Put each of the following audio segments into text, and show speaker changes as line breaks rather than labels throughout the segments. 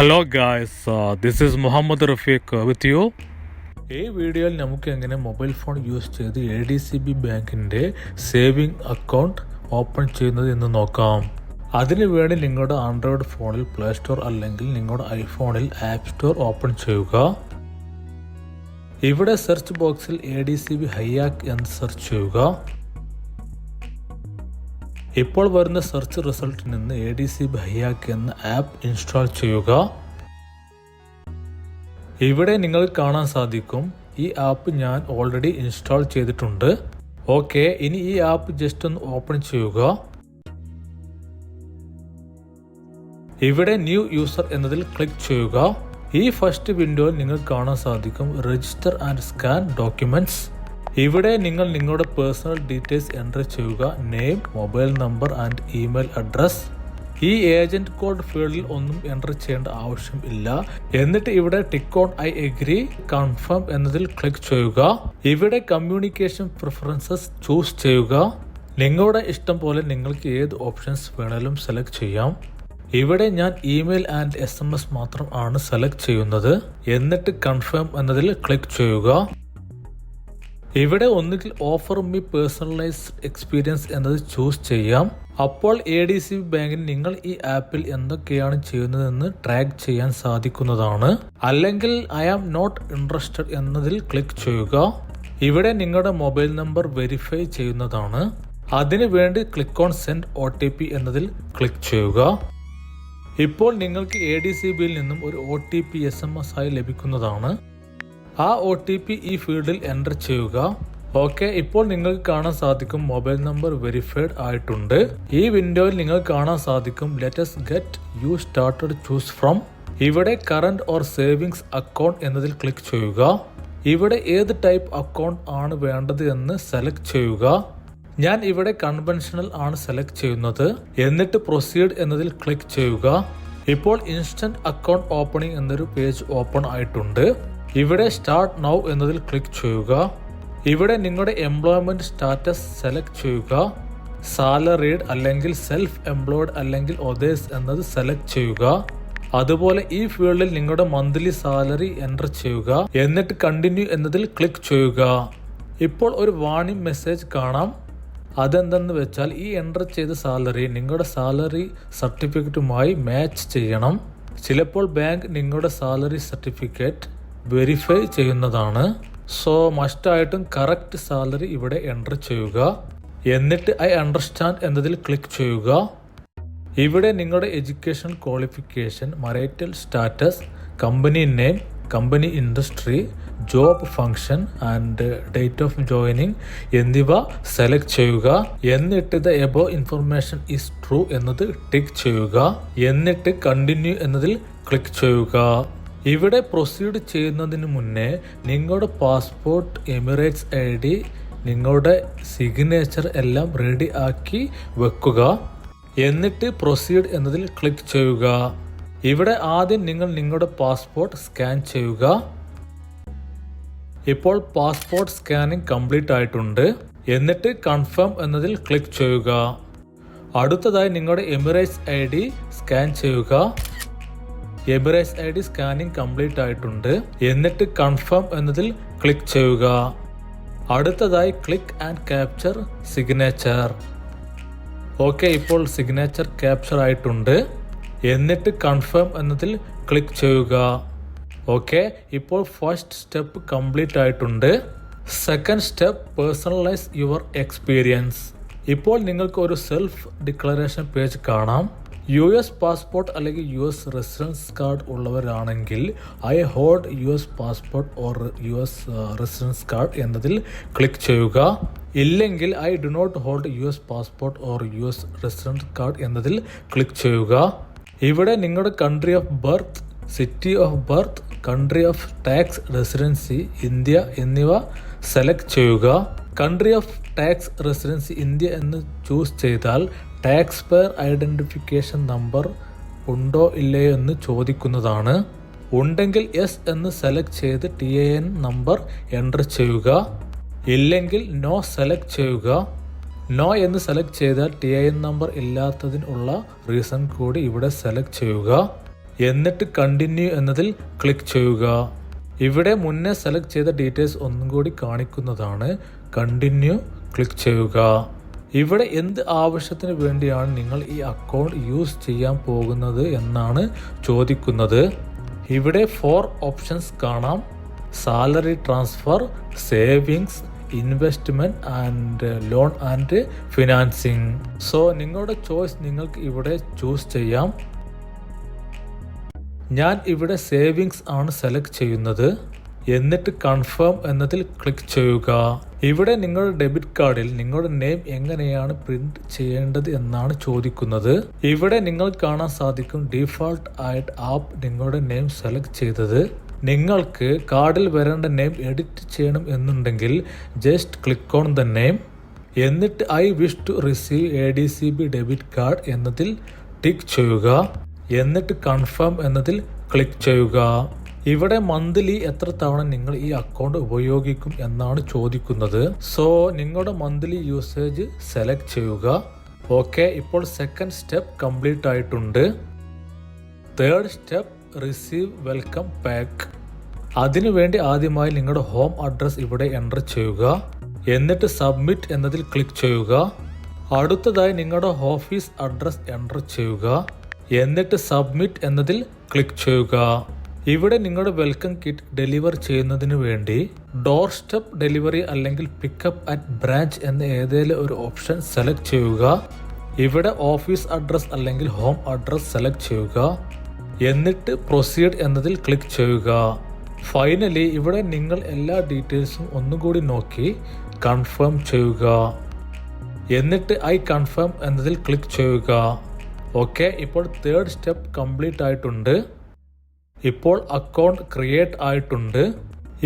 Hello guys this is Muhammad Rafeeq with you ഈ വീഡിയോയിൽ നമുക്ക് എങ്ങനെ മൊബൈൽ ഫോൺ യൂസ് ചെയ്ത് എ ഡി സി ബി ബാങ്കിന്റെ സേവിംഗ് അക്കൗണ്ട് ഓപ്പൺ ചെയ്യുന്നത് എന്ന് നോക്കാം. അതിനു വേണ്ടി നിങ്ങളുടെ ആൻഡ്രോയിഡ് ഫോണിൽ പ്ലേ സ്റ്റോർ അല്ലെങ്കിൽ നിങ്ങളുടെ ഐഫോണിൽ ആപ്പ് സ്റ്റോർ ഓപ്പൺ ചെയ്യുക. ഇവിടെ സെർച്ച് ബോക്സിൽ A D C B Hayyak എന്ന് സെർച്ച് ചെയ്യുക. ഇപ്പോൾ വരുന്ന സെർച്ച് റിസൾട്ടിൽ നിന്ന് എ ഡി സി ബൈയാക്ക് എന്ന ആപ്പ് ഇൻസ്റ്റാൾ ചെയ്യുക. ഇവിടെ നിങ്ങൾ കാണാൻ സാധിക്കും ഈ ആപ്പ് ഞാൻ ഓൾറെഡി ഇൻസ്റ്റാൾ ചെയ്തിട്ടുണ്ട്. ഓക്കെ ഇനി ഈ ആപ്പ് ജസ്റ്റ് ഒന്ന് ഓപ്പൺ ചെയ്യുക. ഇവിടെ ന്യൂ യൂസർ എന്നതിൽ ക്ലിക്ക് ചെയ്യുക. ഈ ഫസ്റ്റ് വിൻഡോയിൽ നിങ്ങൾ കാണാൻ സാധിക്കും രജിസ്റ്റർ ആൻഡ് സ്കാൻ ഡോക്യുമെന്റ്സ് ഇവിടെ നിങ്ങൾ നിങ്ങളുടെ പേഴ്സണൽ ഡീറ്റെയിൽസ് എന്റർ ചെയ്യുക name mobile number and email address ഈ ഏജന്റ് കോഡ് ഫീൽഡിൽ ഒന്നും എന്റർ ചെയ്യേണ്ട ആവശ്യം ഇല്ല. എന്നിട്ട് ഇവിടെ tick on I agree confirm എന്നതിൽ ക്ലിക്ക് ചെയ്യുക. ഇവിടെ കമ്മ്യൂണിക്കേഷൻ പ്രിഫറൻസസ് ചൂസ് ചെയ്യുക. നിങ്ങളുടെ ഇഷ്ടം പോലെ നിങ്ങൾക്ക് ഏത് ഓപ്ഷൻസ് വേണേലും സെലക്ട് ചെയ്യാം. ഇവിടെ ഞാൻ ഇമെയിൽ ആൻഡ് എസ് മാത്രം ആണ് സെലക്ട് ചെയ്യുന്നത്. എന്നിട്ട് കൺഫേം എന്നതിൽ ക്ലിക്ക് ചെയ്യുക. ഇവിടെ ഒന്നുകിൽ ഓഫർ മീ പേഴ്സണലൈസ്ഡ് എക്സ്പീരിയൻസ് എന്നത് ചൂസ് ചെയ്യാം. അപ്പോൾ എ ഡി സി ബാങ്കിന് നിങ്ങൾ ഈ ആപ്പിൽ എന്തൊക്കെയാണ് ചെയ്യുന്നതെന്ന് ട്രാക്ക് ചെയ്യാൻ സാധിക്കുന്നതാണ്. അല്ലെങ്കിൽ ഐ ആം നോട്ട് ഇൻട്രസ്റ്റഡ് എന്നതിൽ ക്ലിക്ക് ചെയ്യുക. ഇവിടെ നിങ്ങളുടെ മൊബൈൽ നമ്പർ വെരിഫൈ ചെയ്യുന്നതാണ്. അതിനു വേണ്ടി click on send O T P എന്നതിൽ ക്ലിക്ക് ചെയ്യുക. ഇപ്പോൾ നിങ്ങൾക്ക് എ ഡി സി ബിയിൽ നിന്നും ഒരു O T P S M S ആയി ലഭിക്കുന്നതാണ്. ആ ഒ ടി പി ഈ ഫീൽഡിൽ എന്റർ ചെയ്യുക. ഓക്കെ ഇപ്പോൾ നിങ്ങൾക്ക് കാണാൻ സാധിക്കും മൊബൈൽ നമ്പർ വെരിഫൈഡ് ആയിട്ടുണ്ട്. ഈ വിൻഡോയിൽ നിങ്ങൾക്ക് കാണാൻ സാധിക്കും let's get you started choose from ഇവിടെ കറണ്ട് ഓർ സേവിങ്സ് അക്കൗണ്ട് എന്നതിൽ ക്ലിക്ക് ചെയ്യുക. ഇവിടെ ഏത് ടൈപ്പ് അക്കൗണ്ട് ആണ് വേണ്ടത് എന്ന് സെലക്ട് ചെയ്യുക. ഞാൻ ഇവിടെ കൺവെൻഷണൽ ആണ് സെലക്ട് ചെയ്യുന്നത്. എന്നിട്ട് പ്രൊസീഡ് എന്നതിൽ ക്ലിക്ക് ചെയ്യുക. ഇപ്പോൾ ഇൻസ്റ്റന്റ് അക്കൗണ്ട് ഓപ്പണിംഗ് എന്നൊരു പേജ് ഓപ്പൺ ആയിട്ടുണ്ട്. ഇവിടെ സ്റ്റാർട്ട് നൗ എന്നതിൽ ക്ലിക്ക് ചെയ്യുക. ഇവിടെ നിങ്ങളുടെ എംപ്ലോയ്മെന്റ് സ്റ്റാറ്റസ് സെലക്ട് ചെയ്യുക. സാലറീഡ് അല്ലെങ്കിൽ സെൽഫ് എംപ്ലോയ്ഡ് അല്ലെങ്കിൽ ഒതേഴ്സ് എന്നത് സെലക്ട് ചെയ്യുക. അതുപോലെ ഈ ഫീൽഡിൽ നിങ്ങളുടെ മന്ത്ലി സാലറി എന്റർ ചെയ്യുക. എന്നിട്ട് കണ്ടിന്യൂ എന്നതിൽ ക്ലിക്ക് ചെയ്യുക. ഇപ്പോൾ ഒരു വാണിംഗ് മെസ്സേജ് കാണാം. അതെന്തെന്ന് വെച്ചാൽ ഈ എന്റർ ചെയ്ത സാലറി നിങ്ങളുടെ സാലറി സർട്ടിഫിക്കറ്റുമായി മാച്ച് ചെയ്യണം. ചിലപ്പോൾ ബാങ്ക് നിങ്ങളുടെ സാലറി സർട്ടിഫിക്കറ്റ് വെരിഫൈ ചെയ്യുന്നതാണ്. സോ മസ്റ്റായിട്ടും കറക്റ്റ് സാലറി ഇവിടെ എന്റർ ചെയ്യുക. എന്നിട്ട് ഐ അണ്ടർസ്റ്റാൻഡ് എന്നതിൽ ക്ലിക്ക് ചെയ്യുക. ഇവിടെ നിങ്ങളുടെ education qualification marital status company name company industry job function and date of joining എന്നിവ സെലക്ട് ചെയ്യുക. എന്നിട്ട് the above information is true എന്നത് ടിക്ക് ചെയ്യുക. എന്നിട്ട് കണ്ടിന്യൂ എന്നതിൽ ക്ലിക്ക് ചെയ്യുക. ഇവിടെ പ്രൊസീഡ് ചെയ്യുന്നതിന് മുന്നേ നിങ്ങളുടെ പാസ്പോർട്ട് എമിറേറ്റ്സ് ഐ ഡി നിങ്ങളുടെ സിഗ്നേച്ചർ എല്ലാം റെഡി ആക്കി വെക്കുക. എന്നിട്ട് പ്രൊസീഡ് എന്നതിൽ ക്ലിക്ക് ചെയ്യുക. ഇവിടെ ആദ്യം നിങ്ങൾ നിങ്ങളുടെ പാസ്പോർട്ട് സ്കാൻ ചെയ്യുക. ഇപ്പോൾ പാസ്പോർട്ട് സ്കാനിംഗ് കംപ്ലീറ്റ് ആയിട്ടുണ്ട്. എന്നിട്ട് കൺഫേം എന്നതിൽ ക്ലിക്ക് ചെയ്യുക. അടുത്തതായി നിങ്ങളുടെ എമിറേറ്റ്സ് ഐ ഡി സ്കാൻ ചെയ്യുക. Emirates I D scanning complete ആയിട്ടുണ്ട്. എന്നിട്ട് കൺഫേം എന്നതിൽ ക്ലിക്ക് ചെയ്യുക. അടുത്തതായി click and capture signature. Okay ഇപ്പോൾ സിഗ്നേച്ചർ ക്യാപ്ചർ ആയിട്ടുണ്ട്. എന്നിട്ട് കൺഫേം എന്നതിൽ ക്ലിക്ക് ചെയ്യുക. ഓക്കെ ഇപ്പോൾ ഫസ്റ്റ് സ്റ്റെപ്പ് കംപ്ലീറ്റ് ആയിട്ടുണ്ട്. Second step personalise your experience. ഇപ്പോൾ നിങ്ങൾക്ക് ഒരു സെൽഫ് ഡിക്ലറേഷൻ പേജ് കാണാം. യു എസ് പാസ്പോർട്ട് അല്ലെങ്കിൽ യു എസ് റെസിഡൻസ് കാർഡ് ഉള്ളവരാണെങ്കിൽ I hold U S passport or U S residence card എന്നതിൽ ക്ലിക്ക് ചെയ്യുക. ഇല്ലെങ്കിൽ I do not hold U S passport or U S residence card എന്നതിൽ click ചെയ്യുക. ഇവിടെ നിങ്ങളുടെ country of birth city of birth country of tax residency India എന്നിവ select ചെയ്യുക. Country of tax residency India എന്ന് choose ചെയ്താൽ tax payer identification number ഉണ്ടോ ഇല്ലയോ എന്ന് ചോദിക്കുന്നതാണ്. ഉണ്ടെങ്കിൽ യെസ് എന്ന് സെലക്ട് ചെയ്ത് T A N number enter ചെയ്യുക. ഇല്ലെങ്കിൽ നോ സെലക്ട് ചെയ്യുക. നോ എന്ന് സെലക്ട് ചെയ്താൽ ടി ഐ എൻ നമ്പർ ഇല്ലാത്തതിനുള്ള റീസൺ കൂടി ഇവിടെ സെലക്ട് ചെയ്യുക. എന്നിട്ട് കണ്ടിന്യൂ എന്നതിൽ ക്ലിക്ക് ചെയ്യുക. ഇവിടെ മുന്നേ സെലക്ട് ചെയ്ത ഡീറ്റെയിൽസ് ഒന്നും കൂടി കാണിക്കുന്നതാണ്. കണ്ടിന്യൂ ക്ലിക്ക് ചെയ്യുക. ഇവിടെ എന്ത് ആവശ്യത്തിന് വേണ്ടിയാണ് നിങ്ങൾ ഈ അക്കൗണ്ട് യൂസ് ചെയ്യാൻ പോകുന്നത് എന്നാണ് ചോദിക്കുന്നത്. ഇവിടെ ഫോർ ഓപ്ഷൻസ് കാണാം. Salary transfer savings investment and loan and financing so നിങ്ങളുടെ ചോയ്സ് നിങ്ങൾക്ക് ഇവിടെ ചൂസ് ചെയ്യാം. ഞാൻ ഇവിടെ സേവിങ്സ് ആണ് സെലക്ട് ചെയ്യുന്നത്. എന്നിട്ട് കൺഫേം എന്നതിൽ ക്ലിക്ക് ചെയ്യുക. ഇവിടെ നിങ്ങളുടെ ഡെബിറ്റ് കാർഡിൽ നിങ്ങളുടെ നെയിം എങ്ങനെയാണ് പ്രിന്റ് ചെയ്യേണ്ടത് എന്നാണ് ചോദിക്കുന്നത്. ഇവിടെ നിങ്ങൾ കാണാൻ സാധിക്കും ഡിഫോൾട്ട് ആയിട്ട് ആപ്പ് നിങ്ങളുടെ നെയിം സെലക്ട് ചെയ്തത്. നിങ്ങൾക്ക് കാർഡിൽ വരേണ്ട നെയിം എഡിറ്റ് ചെയ്യണം എന്നുണ്ടെങ്കിൽ just click on the name എന്നിട്ട് I wish to receive A D C B debit card എന്നതിൽ ടിക്ക് ചെയ്യുക. എന്നിട്ട് കൺഫേം എന്നതിൽ ക്ലിക്ക് ചെയ്യുക. ഇവിടെ മന്ത്ലി എത്ര തവണ നിങ്ങൾ ഈ അക്കൗണ്ട് ഉപയോഗിക്കും എന്നാണ് ചോദിക്കുന്നത്. സോ നിങ്ങളുടെ മന്ത്ലി യൂസേജ് സെലക്ട് ചെയ്യുക. ഓക്കെ ഇപ്പോൾ സെക്കൻഡ് സ്റ്റെപ്പ് കംപ്ലീറ്റ് ആയിട്ടുണ്ട്. Third step receive welcome pack അതിനുവേണ്ടി ആദ്യമായി നിങ്ങളുടെ ഹോം അഡ്രസ് ഇവിടെ എന്റർ ചെയ്യുക. എന്നിട്ട് സബ്മിറ്റ് എന്നതിൽ ക്ലിക്ക് ചെയ്യുക. അടുത്തതായി നിങ്ങളുടെ ഓഫീസ് അഡ്രസ് എന്റർ ചെയ്യുക. എന്നിട്ട് സബ്മിറ്റ് എന്നതിൽ ക്ലിക്ക് ചെയ്യുക. ഇവിടെ നിങ്ങളുടെ വെൽക്കം കിറ്റ് ഡെലിവർ ചെയ്യുന്നതിന് വേണ്ടി ഡോർ സ്റ്റെപ്പ് ഡെലിവറി അല്ലെങ്കിൽ പിക്കപ്പ് അറ്റ് ബ്രാഞ്ച് എന്ന ഏതെങ്കിലും ഒരു ഓപ്ഷൻ സെലക്ട് ചെയ്യുക. ഇവിടെ ഓഫീസ് അഡ്രസ് അല്ലെങ്കിൽ ഹോം അഡ്രസ് സെലക്ട് ചെയ്യുക. എന്നിട്ട് പ്രൊസീഡ് എന്നതിൽ ക്ലിക്ക് ചെയ്യുക. ഫൈനലി ഇവിടെ നിങ്ങൾ എല്ലാ ഡീറ്റെയിൽസും ഒന്നുകൂടി നോക്കി കൺഫേം ചെയ്യുക. എന്നിട്ട് ഐ കൺഫേം എന്നതിൽ ക്ലിക്ക് ചെയ്യുക. ഓക്കെ ഇപ്പോൾ തേർഡ് സ്റ്റെപ്പ് കംപ്ലീറ്റ് ആയിട്ടുണ്ട്. ഇപ്പോൾ അക്കൗണ്ട് ക്രിയേറ്റ് ആയിട്ടുണ്ട്.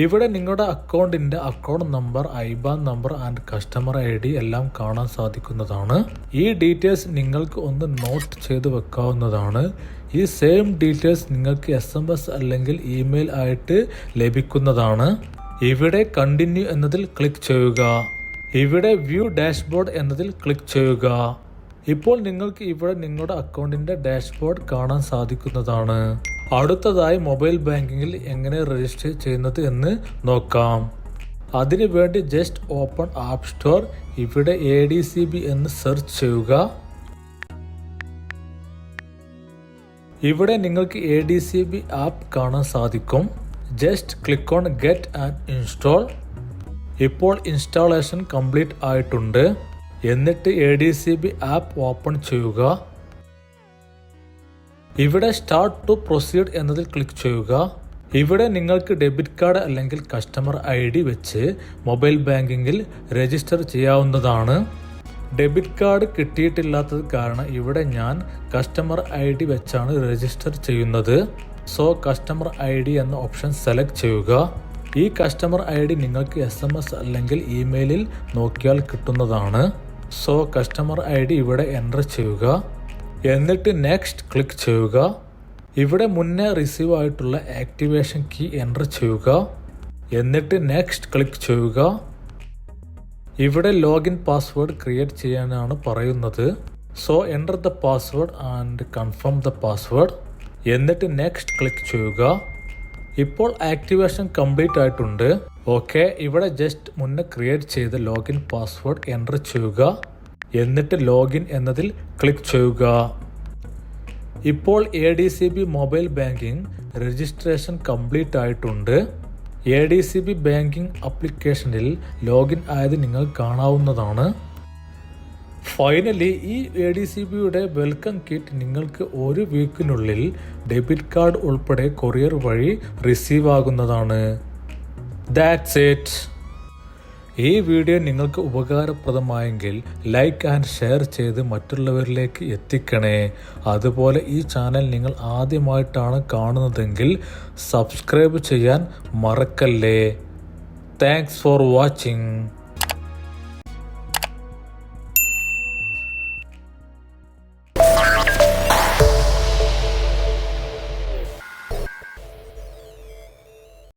ഇവിടെ നിങ്ങളുടെ അക്കൗണ്ടിന്റെ account number IBAN number and customer I D എല്ലാം കാണാൻ സാധിക്കുന്നതാണ്. ഈ ഡീറ്റെയിൽസ് നിങ്ങൾക്ക് ഒന്ന് നോട്ട് ചെയ്ത് വെക്കാവുന്നതാണ്. ഈ സെയിം ഡീറ്റെയിൽസ് നിങ്ങൾക്ക് എസ് എം എസ് അല്ലെങ്കിൽ ഇമെയിൽ ആയിട്ട് ലഭിക്കുന്നതാണ്. ഇവിടെ കണ്ടിന്യൂ എന്നതിൽ ക്ലിക്ക് ചെയ്യുക. ഇവിടെ വ്യൂ ഡാഷ്ബോർഡ് എന്നതിൽ ക്ലിക്ക് ചെയ്യുക. ഇപ്പോൾ നിങ്ങൾക്ക് ഇവിടെ നിങ്ങളുടെ അക്കൗണ്ടിന്റെ ഡാഷ്ബോർഡ് കാണാൻ സാധിക്കുന്നതാണ്. അടുത്തതായി മൊബൈൽ ബാങ്കിങ്ങിൽ എങ്ങനെ രജിസ്റ്റർ ചെയ്യുന്നത് എന്ന് നോക്കാം. അതിനുവേണ്ടി ജസ്റ്റ് ഓപ്പൺ ആപ്പ് സ്റ്റോർ ഇവിടെ എ ഡി സി ബി എന്ന് സെർച്ച് ചെയ്യുക. ഇവിടെ നിങ്ങൾക്ക് A D C B app കാണാൻ സാധിക്കും. Just click on get and install ഇപ്പോൾ ഇൻസ്റ്റാളേഷൻ കംപ്ലീറ്റ് ആയിട്ടുണ്ട്. എന്നിട്ട് A D C B app open ചെയ്യുക. ഇവിടെ സ്റ്റാർട്ട് ടു പ്രൊസീഡ് എന്നതിൽ ക്ലിക്ക് ചെയ്യുക. ഇവിടെ നിങ്ങൾക്ക് ഡെബിറ്റ് കാർഡ് അല്ലെങ്കിൽ കസ്റ്റമർ ഐ ഡി വെച്ച് മൊബൈൽ ബാങ്കിങ്ങിൽ രജിസ്റ്റർ ചെയ്യാവുന്നതാണ്. ഡെബിറ്റ് കാർഡ് കിട്ടിയിട്ടില്ലാത്തത് കാരണം ഇവിടെ ഞാൻ കസ്റ്റമർ ഐ ഡി വെച്ചാണ് രജിസ്റ്റർ ചെയ്യുന്നത്. സോ കസ്റ്റമർ ഐ ഡി എന്ന ഓപ്ഷൻ സെലക്ട് ചെയ്യുക. ഈ കസ്റ്റമർ ഐ ഡി നിങ്ങൾക്ക് എസ് എം എസ് അല്ലെങ്കിൽ ഇമെയിലിൽ നോക്കിയാൽ കിട്ടുന്നതാണ്. സോ കസ്റ്റമർ ഐ ഡി ഇവിടെ എന്റർ ചെയ്യുക. എന്നിട്ട് നെക്സ്റ്റ് ക്ലിക്ക് ചെയ്യുക. ഇവിടെ മുന്നേ റിസീവ് ആയിട്ടുള്ള ആക്ടിവേഷൻ കീ എന്റർ ചെയ്യുക. എന്നിട്ട് നെക്സ്റ്റ് ക്ലിക്ക് ചെയ്യുക. ഇവിടെ ലോഗിൻ പാസ്വേഡ് ക്രിയേറ്റ് ചെയ്യാനാണ് പറയുന്നത്. So enter the password and confirm the password എന്നിട്ട് നെക്സ്റ്റ് ക്ലിക്ക് ചെയ്യുക. ഇപ്പോൾ ആക്ടിവേഷൻ കംപ്ലീറ്റ് ആയിട്ടുണ്ട്. ഓക്കെ ഇവിടെ ജസ്റ്റ് മുന്നേ ക്രിയേറ്റ് ചെയ്ത ലോഗിൻ പാസ്വേഡ് എന്റർ ചെയ്യുക. എന്നിട്ട് ലോഗിൻ എന്നതിൽ ക്ലിക്ക് ചെയ്യുക. ഇപ്പോൾ A D C B mobile banking registration complete ആയിട്ടുണ്ട്. A D C B banking ആപ്ലിക്കേഷനിൽ ലോഗിൻ ആയത് നിങ്ങൾ കാണാവുന്നതാണ്. ഫൈനലി ഈ എ ഡി സി ബിയുടെ വെൽക്കം കിറ്റ് നിങ്ങൾക്ക് ഒരു വീക്കിനുള്ളിൽ ഡെബിറ്റ് കാർഡ് ഉൾപ്പെടെ കൊറിയർ വഴി റിസീവ് ആകുന്നതാണ്. ദാറ്റ്സ് ഇറ്റ് ഈ വീഡിയോ നിങ്ങൾക്ക് ഉപകാരപ്രദമായെങ്കിൽ ലൈക്ക് ആൻഡ് ഷെയർ ചെയ്ത് മറ്റുള്ളവരിലേക്ക് എത്തിക്കണേ. അതുപോലെ ഈ ചാനൽ നിങ്ങൾ ആദ്യമായിട്ടാണ് കാണുന്നതെങ്കിൽ സബ്സ്ക്രൈബ് ചെയ്യാൻ മറക്കല്ലേ. Thanks for watching